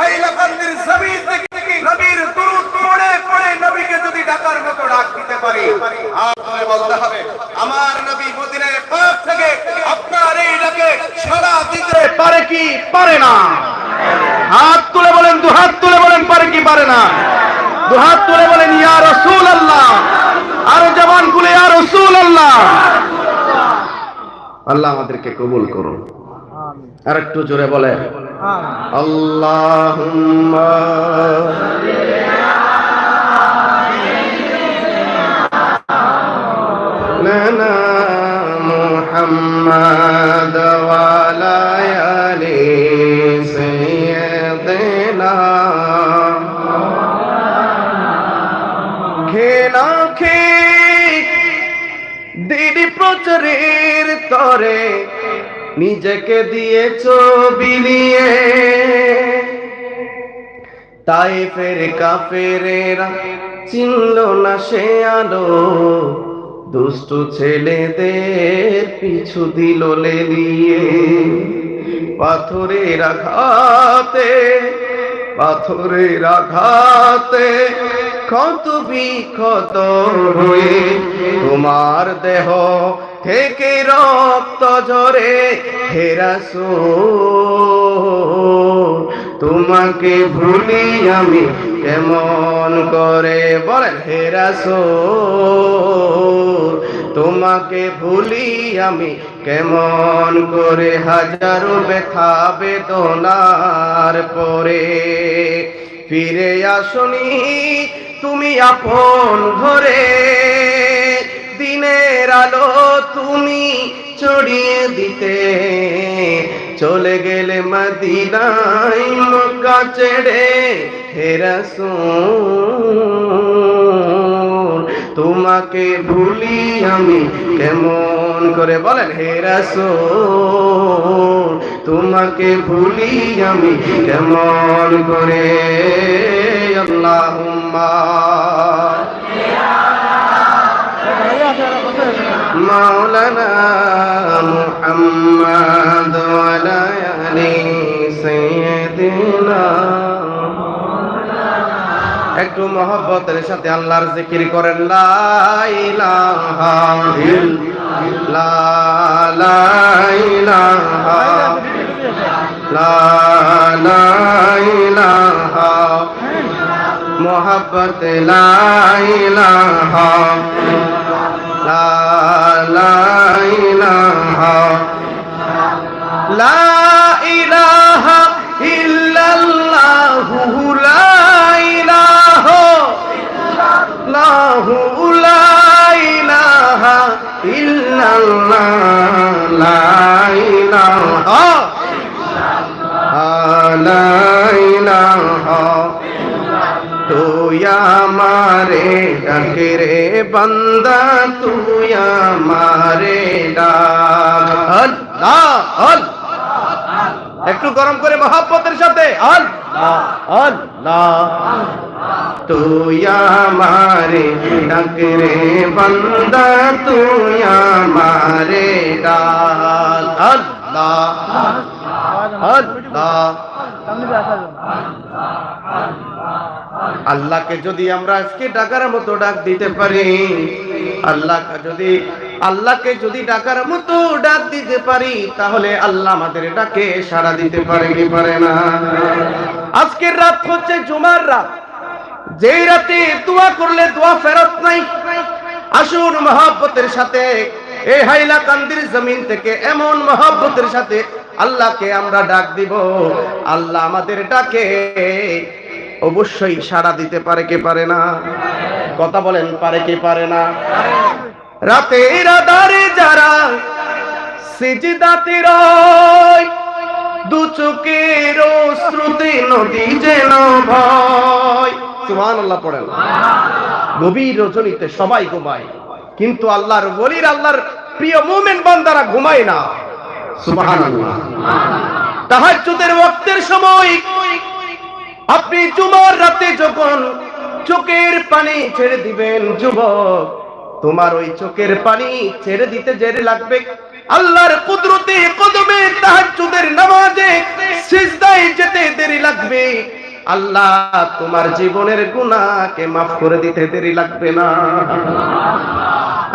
হাইলাকান্দির নবীর পড়ে পড়ে নবীকে যদি ডাকার মতো ডাক দিতে পারি বলতে হবে, আমার নবী পাক থেকে আপনার এই ডাকে দিতে পারে কি পারে না? হাত তুলে বলেন দু হাত তুলে বলেন, পারে কি পারে না? দু হাত তুলে বলেন, ইয়া রসুল আল্লাহ আরও জবান খুলে, ইয়া রসুল আল্লাহ আল্লাহ আমাদেরকে কবুল করুন। আর একটু জোরে বলে আল্লাহ নিজেকে দিয়েছ বিলিয়ে। তাই ফের কাফেরেরা চিনল না সে আলো। দুষ্টু ছেলেদের পিছু দিল লেলিয়ে। পাথরের আঘাতে পাথরের আঘাতে ক্ষত বিক্ষত হয়ে তোমার দেহ থেকে রক্ত ঝরে হেরাসো তোমাকে ভুলি আমি কেমন করে? বলেন হেরাসো তোমাকে ভুলি আমি কেমন করে? হাজারো ব্যথা বেদনার পরে ফিরে আসনি তুমি আপন ঘরে। দিনের আলো তুমি ছড়িয়ে দিতে। চলে গেলে মদিনাই মক্কা ছেড়ে হেরাসুন তোমাকে ভুলি আমি কেমন করে? বলেন হেরাসুন তোমাকে ভুলি আমি কেমন করে? আল্লাহুম্মা مولانا محمد وعلى آل سيدنا একটু মহব্বতের সাথে আল্লাহর জিকির করেন লা ইলাহা ইল্লাল্লাহ লা ইলাহা লা লা ইলাহা মোহাব্বত লা ইলাহা ডাকে রে বান্দা তুই আমারে ডাক। আল্লাহ আল্লাহ। একটু গরম করে মহাব্বতের সাথে। আল্লাহ আল্লাহ। তুই আমারে ডাকে রে বান্দা তুই আমারে ডাক। আল্লাহ আল্লাহ। আল্লাহকে যদি আমরা আজকে ডাকার মতো ডাক দিতে পারি, আল্লাহকে যদি আল্লাহকে যদি ডাকার মতো ডাক দিতে পারি, তাহলে আল্লাহ আমাদের ডাকে সাড়া দিতে পারে কি পারে না? আজকের রাত হচ্ছে জুমার রাত। যেই রাতে দোয়া করলে দোয়া ফেরত নাই। আসুন মহাব্বতের সাথে, এই হাইলাকান্দির জমিন থেকে এমন মহাব্বতের সাথে আল্লাহকে আমরা ডাক দিব। আল্লাহ আমাদের ডাকে। অবশ্যই সাড়া দিতে পারে কে পারে না? কথা বলেন, পারে কে পারে না? রাতে আধারে যারা সিজদাতে রয় দু চোখের শ্রুতি নদী যেন ভয়। সুবহানাল্লাহ পড়েন। গভীর রজনীতে সবাই ঘুমায়, কিন্তু আল্লাহর বলির আল্লাহর প্রিয় মুমিন বান্দারা ঘুমায় না। সুবহানাল্লাহ। তাহাজ্জুদের ওয়াক্তের সময় আপনি জুমার রাতে যখন চোখের পানি ছেড়ে দিবেন যুবক, তোমার ওই চোখের পানি ছেড়ে দিতে জেরে লাগবে। আল্লাহর কুদরতে, কদমে তাহাজ্জুদের নামাজে সিজদায় যেতে দেরি লাগবে। আল্লাহ তোমার জীবনের গুনাহকে মাফ করে দিতে দেরি লাগবে না।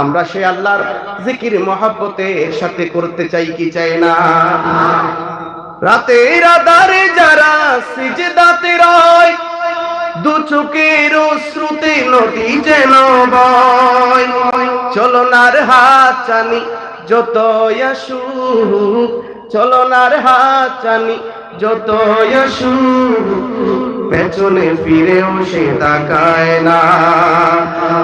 আমরা সে আল্লাহর জিকির, মহাব্বতের সাথে করতে চাই কি চাই না? রাতের আধারে যারা সিজদাতে রয় দু চোখের শ্রুতি নদী যেন বয়। চলনার হাত চানি যত আসু চলনার হাত চানি যত আসু পেছনে ফিরেও সে তাকায় না।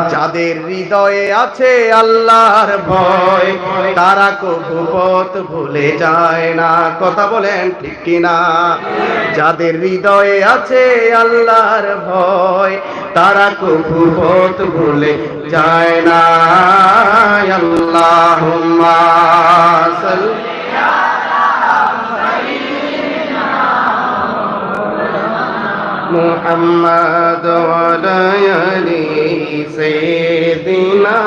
যাদের হৃদয়ে আছে আল্লাহর ভয়, তারা কবু পথ ভুলে যায় না। কথা বলেন ঠিক কিনা? যাদের হৃদয়ে আছে আল্লাহর ভয়, তারা কবু পথ ভুলে যায় না। আল্লাহ محمد وعلى آل سيدنا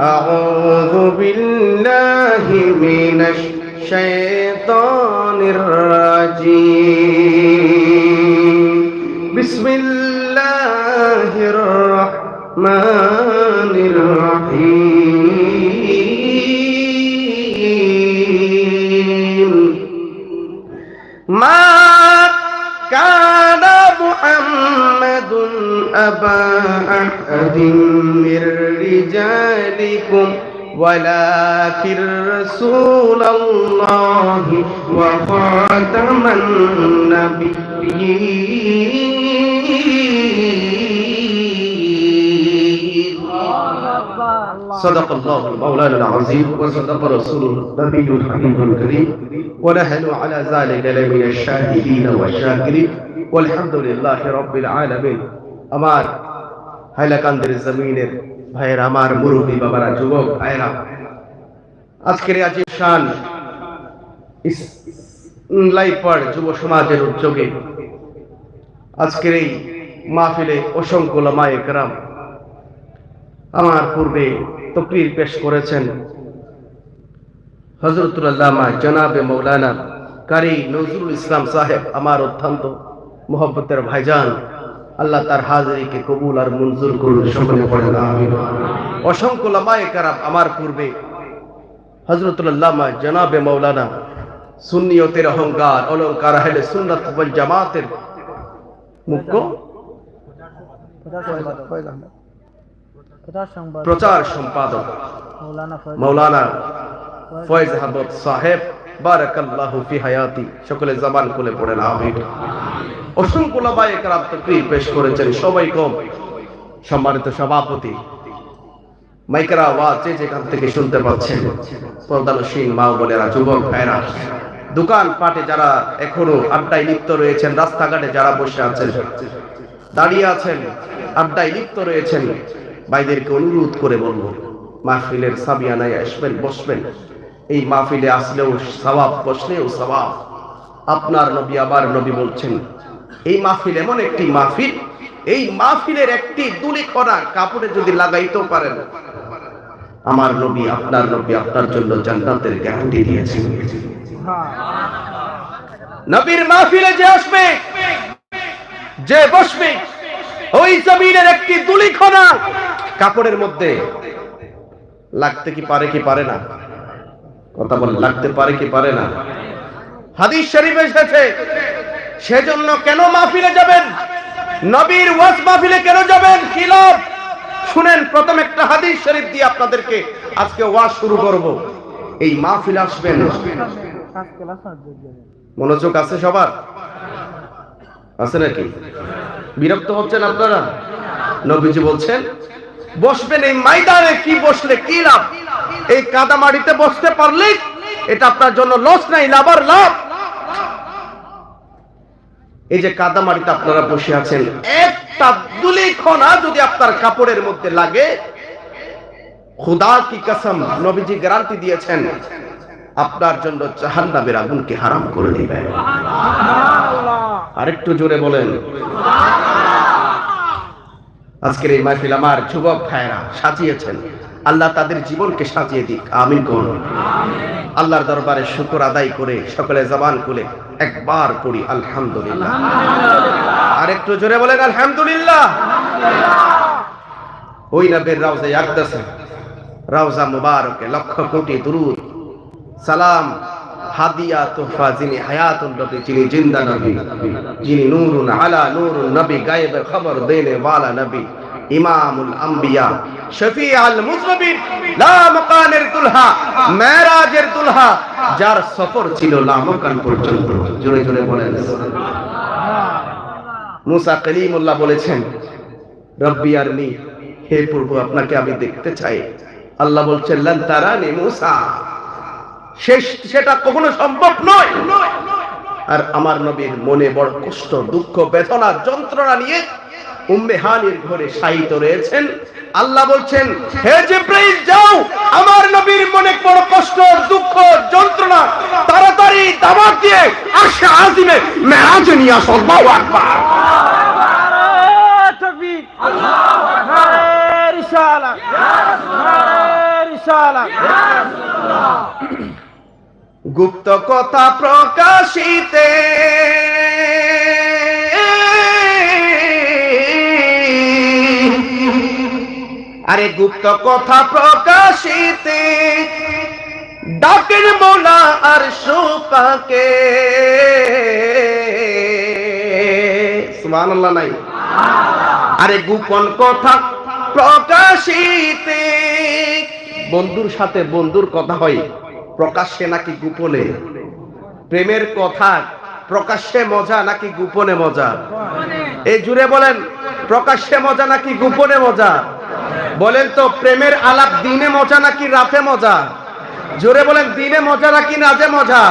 أعوذ بالله من الشيطان الرجيم أحد من رجالكم ولكن رسول الله وخاتم النبيين. صدق الله مولانا العظيم وصدق رسوله النبي الحبيب الكريم ونحن على ذلك لمن الشاهدين والشاكرين والحمد لله رب العالمين. أمان হাইলাকান্দের জমিনের ভাইয়ের আমার মুরব্বী বাবারা, যুবক ভাইয়েরা, আজকের আজিব শান লাইপার যুব সমাজের উদ্যোগে আজকের এই মাহফিলে অসংখ্য লামায়ে কেরাম আমার পূর্বে তকরির পেশ করেছেন হজরতুল্লামা জনাবে মৌলানা কারি নজরুল ইসলাম সাহেব, আমার অত্যন্ত মোহব্বতের ভাইজান। আল্লাহ তার হাজিরিকে কবুল আর মঞ্জুর করুন, সকলে অসংখ্য লামায়ে কারাম আমার পূর্বে হজরতুল্লামা জনাবে মৌলানা সুন্নিয়তের অহংকার অলঙ্কার হেলে জামাতের মুখ্য প্রচার সম্পাদক মৌলানা ফয়েজ আহমদ সাহেব ফি হায়াতি। সকলে জবান খুলে পড়েন আমিন। যারা এখনও আড্ডায় লিপ্ত রয়েছেন, রাস্তাঘাটে যারা বসে আছেন, দাঁড়িয়ে আছেন, আড্ডায় লিপ্ত রয়েছেন, ভাইদেরকে অনুরোধ করে বলব, মাহফিলের সাবিয়ানায় আসবেন, বসবেন। এই মাহফিলে আসলেও সওয়াব, বসলেও সওয়াব। আপনার নবী আবার নবী বলছেন এই মাহফিল এমন একটি মাহফিল। এই মাহফিলের একটি দুলি খরা কাপড়ে যদি লাগাইতেও পারেন। আমার নবী, আপনার নবী, আপনার জন্য জান্নাতের গ্যারান্টি দিয়েছেন নবীর মাহফিলে যে আসবে, যে বসবে, ওই জমিনের একটি দুলি দুলিখনা কাপড়ের মধ্যে লাগতে কি পারে কি পারে না? কথা বলে লাগতে পারে কি পারে না? হাদিস শরীফ এসেছে সেজন্য কেন মাহফিলে যাবেন? নবীর ওয়াজ মাহফিলে কেন যাবেন? লাভ? শুনেন, প্রথম একটা হাদিস শরীফ দিয়ে আপনাদেরকে আজকে ওয়াজ শুরু করব। এই মাহফিলে আসবেন মনোযোগ আছে সবার? আছে নাকি? বিরক্ত হচ্ছেন আপনারা? নবীজি বলছেন, বসবেন এই ময়দানে, কি বসলে কি লাভ? এই কাদা মাটিতে বসতে পারলে এটা আপনার জন্য লস নাই, লাভ আর লাভ। এই যে কাদা মাটিতে আপনারা বসে আছেন একটা দুলিখনা যদি আপনার কাপড়ের মধ্যে লাগে খুদা কি কসম নবীজি গ্যারান্টি দিয়েছেন আপনার জন্য জাহান্নামের আগুনকে হারাম করে দিবে। আরেকটু জোরে বলেন। আজকের এই মাহফিল আমার যুবক ভাইরা সাজিয়েছেন। আল্লাহ তাদের জীবনকে সাজিয়ে দিক, আমিন কোন আল্লাহর দরবারে শুকর আদায় করে সকলে জবান খুলে একবার পড়ি, আলহামদুলিল্লাহ। আর একটু জোরে বলেন, আলহামদুলিল্লাহ। ওই নবের রাউজায় আকদাসে রাউজা মুবারকে লক্ষ কোটি দুরুদ। সালাম, হাদিয়া তোহফা, যিনি হায়াতুল নবী, যিনি জিন্দা নবী, যিনি নূরুন আলা, নূরুন নবী, গায়েবের খবর দেনে ওয়ালা নবী। ইমামুল আম্বিয়া। শফি আল মেরাজের যার সফর ছিল লামকান পর্যন্ত। জোরে জোরে বলেন। মুসা কলিমুল্লাহ বলেছেন, রব্বি আরনি, হে প্রভু, আপনাকে আমি দেখতে চাই। আল্লাহ বলছেন, লান তারানি মুসা। শেষ, সেটা কখনো সম্ভব নয়। আর আমার নবীর মনে বড় কষ্ট, দুঃখ, বেদনা, যন্ত্রণা নিয়ে উম্মেহানির ঘরে শায়িত রয়েছেন। আল্লাহ বলছেন, হে জিব্রাইল, যাও। আমার নবীর মনে বড় কষ্ট, দুঃখ, যন্ত্রণা, তাড়াতাড়ি দাবাত দিয়ে আজিমে মেরাজে নিয়ে আসো। আল্লাহু আকবার। গুপ্ত কথা প্রকাশিতে আরে গুপ্ত কথা প্রকাশিতে, ডাকের মোলা আর সুপাকে। সুবহানাল্লাহ নাই। আরে গোপন কথা প্রকাশিতে, বন্ধুর সাথে বন্ধুর কথা হয়, প্রকাশ্যে নাকি গোপনে? প্রেমের কথা, প্রকাশ্যে মজা নাকি গোপনে মজা? এই জুড়ে বলেন, প্রকাশ্যে মজা নাকি গোপনে মজা? বলেন তো, প্রেমের আলাপ দিনে মজা নাকি রাতে মজা? জোরে বলেন, দিনে মজা নাকি রাতে মজা?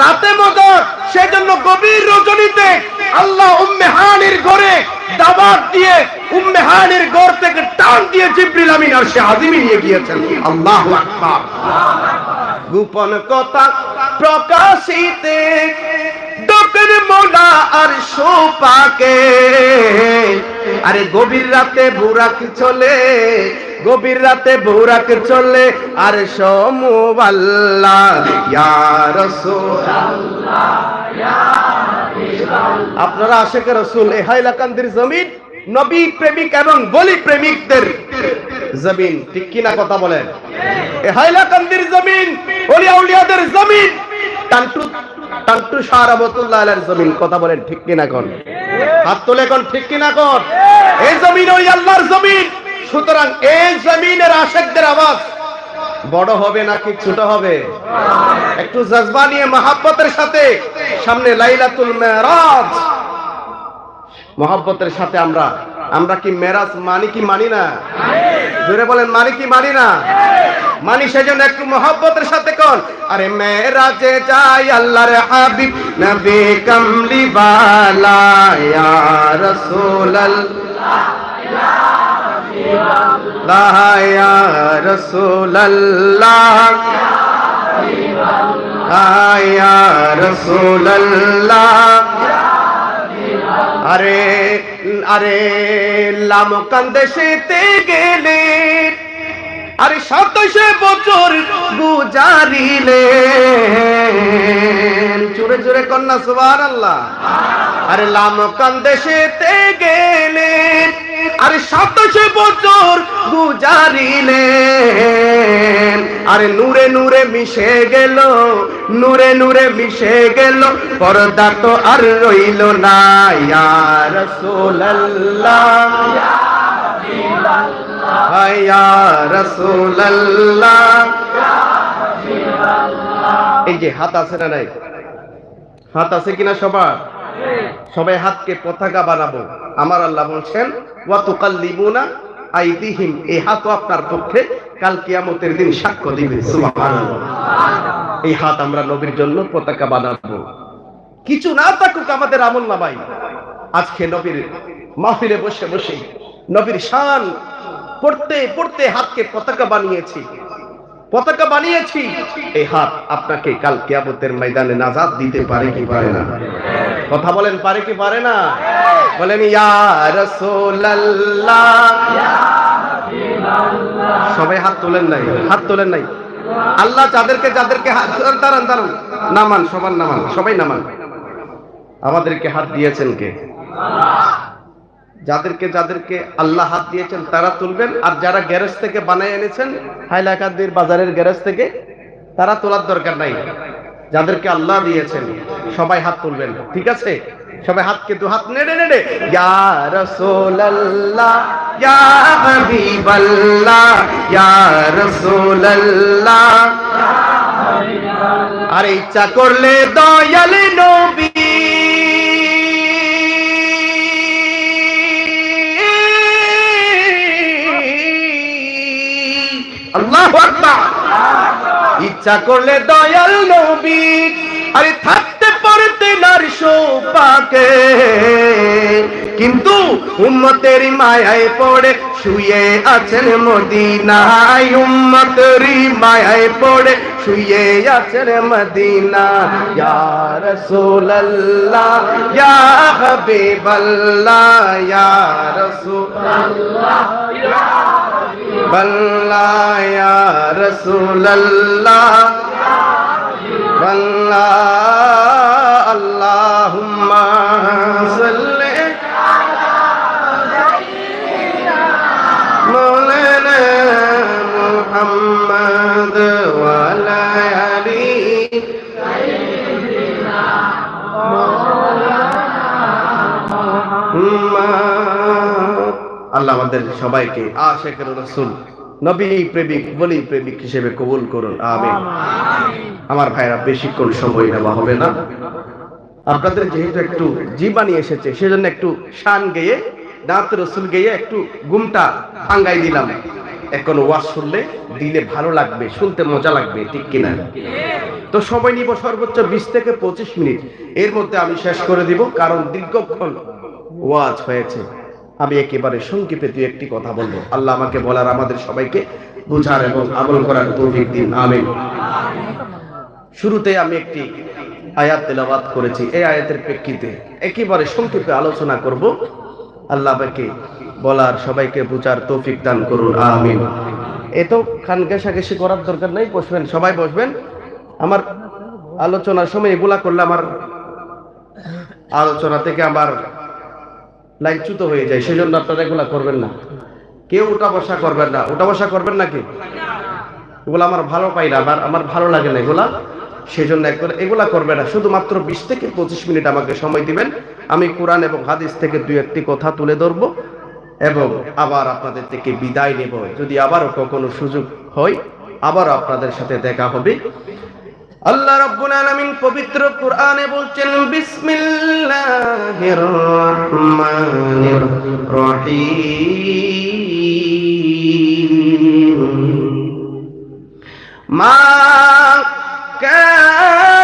রাতে মজা, সেজন্য গভীর রজনীতে আল্লাহ উম্মে হানির ঘরে দাবাত দিয়ে, উম্মে হানির ঘর থেকে টান দিয়ে জিব্রিল আমিন আর সে আদিমি নিয়ে গিয়েছেন। আল্লাহু আকবার। গোপন কথা প্রকাশিতে মোলা আর সোপাকে। আরে গভীর রাতে বুরাক চলে, গভীর রাতে বুরাক চলে, আর সমুবাল্লা, ইয়া রাসূলুল্লাহ আপনারা আশেকের রসুল, এ হাইলাকান্দির জমিন, নবী প্রেমিক এবং বলি প্রেমিকদের জমিন। ঠিক কিনা কথা বলেন? এ হাইলাকান্দির জমিন ওলি আউলিয়াদের জমিন টান্টু টান্টু শাহ রহমতুল্লাহ আলাইহির জমিন, কথা বলেন ঠিক কিনা কোন? হাত তুলে কোন ঠিক কিনা কোন? এই জমিন ওই আল্লাহর জমিন। সুতরাং এই জমিনের আশেকদের আওয়াজ, বড় হবে নাকি ছোট হবে? একটু জজবা নিয়ে মহাব্বতের সাথে সামনে লাইলাতুল মেরাজ। মহাব্বতের সাথে আমরা আমরা কি মেরাজ মানি কি মানি না? জোরে বলেন, মানি কি মানি না? মানি সেজন্য একটু মহাব্বতের সাথে কোন আরে মেরাজে যাই আল্লাহর হাবিব, নবী কামলি বালা আরে আরে লামকান দেশেতে গেলে আরে সাতাশে বছর গুজারিলে। জোরে জোরে কন্যা সুবান আল্লাহ আরে লামকান দেশেতে গেলে। আরে সাতাশে বছর গুজারিলে। আরে নূরে নূরে মিশে গেল, নূরে নূরে মিশে গেল, পর্দা তো আর রইল না। ইয়া রাসূলুল্লাহ। ইয়া এই যে হাত আছে না নাই? হাত আছে কিনা সবার? সবাই হাতকে পতাকা বানাবো। আমার আল্লাহ বলছেন, ওয়া তুকাল্লিমুনা আইদিহিম। এই হাতও আপনার পক্ষে কাল কিয়ামতের দিন সাক্ষ্য দিবে। এই হাত আমরা নবীর জন্য পতাকা বানাবো। কিছু না থাকুক আমাদের আমল নামাই। আজকে নবীর মাহফিলে বসে বসে নবীর শান পড়তে পড়তে হাতকে পতাকা বানিয়েছি। পতাকা বানিয়েছি। এই হাত আপনাকে কাল কিয়ামতের ময়দানে নাজাদ দিতে পারে কি পারে না? কথা বলেন, পারে কি পারে না? বলেন সবাই হাত তোলেন নাই, হাত তোলেন নাই। আল্লাহ যাদেরকে যাদেরকে হাত, দাঁড়ান দাঁড়ান নামান সবার নামান, সবাই নামান। আমাদেরকে হাত দিয়েছেন কে? যাদেরকে যাদেরকে আল্লাহ হাত দিয়েছেন, তারা তুলবেন। আর যারা গ্যারেজ থেকে বানায় এনেছেন, হাইলাকান্দির বাজারের গ্যারেজ থেকে, তারা তোলার দরকার নাই। যাদেরকে আল্লাহ দিয়েছেন, সবাই হাত তুলবেন। ঠিক আছে? সবাই হাতকে দু হাত নেড়ে নেড়ে। ইয়া রাসূলুল্লাহ আর ইচ্ছা করলে দয়াল ইচ্ছা করলে দয়াল নবী, আরে থাকতে পারতে নার সোপাকে কিন্তু উম্মতের মায়ায় পড়ে শুয়ে আছেন মদিনায়। উম্মতের মায়ায় পড়ে শুয়ে আছেন মদিনা ইয়া রাসূলুল্লাহ, ইয়া হাবিবাল্লাহ, ইয়া بلّا يا رسول اللہ بلّا اللہم صلی مولانا محمد وعلا علی مولانا محمد আল্লাহ আমাদের সবাইকে আশেকের রসুল, নবী প্রেমিক, বলি প্রেমিক হিসেবে কবুল করুন, আমিন। আমার ভাইরা বেশিক্ষণ সময় নেওয়া হবে না। আপনাদের যেহেতু একটু জীবানি এসেছে, সেজন্য একটু শান গেয়ে, দাঁত রসুল গেয়ে একটু গুমটা ভাঙ্গাই দিলাম। এখন ওয়াজ শুনলে দিলে ভালো লাগবে, শুনতে মজা লাগবে, ঠিক কিনা? তো সময় নিব সর্বোচ্চ বিশ থেকে পঁচিশ মিনিট। এর মধ্যে আমি শেষ করে দিব, কারণ দীর্ঘক্ষণ ওয়াজ হয়েছে। আমি একেবারে সংক্ষেপে দু একটি কথা বলব। আল্লাহ আমাকে বলার, আমাদের সবাইকে বুঝার এবং আমল করার তৌফিক দিন। আমিন। শুরুতে আমি একটি আয়াত তেলাবাদ করেছি। এই আয়াতের প্রেক্ষিতে একেবারে সংক্ষেপে আলোচনা করব। আল্লাহ আমাকে বলার, সবাইকে বুঝার তৌফিক দান করুন। আমিন। এ তো ঘেঁষাঘেঁষি করার দরকার নাই, বসবেন। সবাই বসবেন। আমার আলোচনার সময় এগুলা করলে আমার আলোচনা থেকে আমার লাইনচ্যুত হয়ে যায় সেই জন্য আপনারা এগুলা করবেন না। কেউ উঠা বসা করবেন না। উঠা বসা করবেন নাকি? এগুলো আমার ভালো পাই না, আমার আমার ভালো লাগে না এগুলা। সেই জন্য এগুলা করবে না। শুধুমাত্র বিশ থেকে পঁচিশ মিনিট আমাকে সময় দিবেন। আমি কোরআন এবং হাদিস থেকে দুই একটি কথা তুলে ধরবো এবং আবার আপনাদের থেকে বিদায় নেব। যদি আবারও কখনো সুযোগ হয়, আবারও আপনাদের সাথে দেখা হবে। আল্লাহ রাব্বুল আলামিন পবিত্র কোরআনে বলছেন বিসমিল্লাহির রহমানির রহিম। মা কান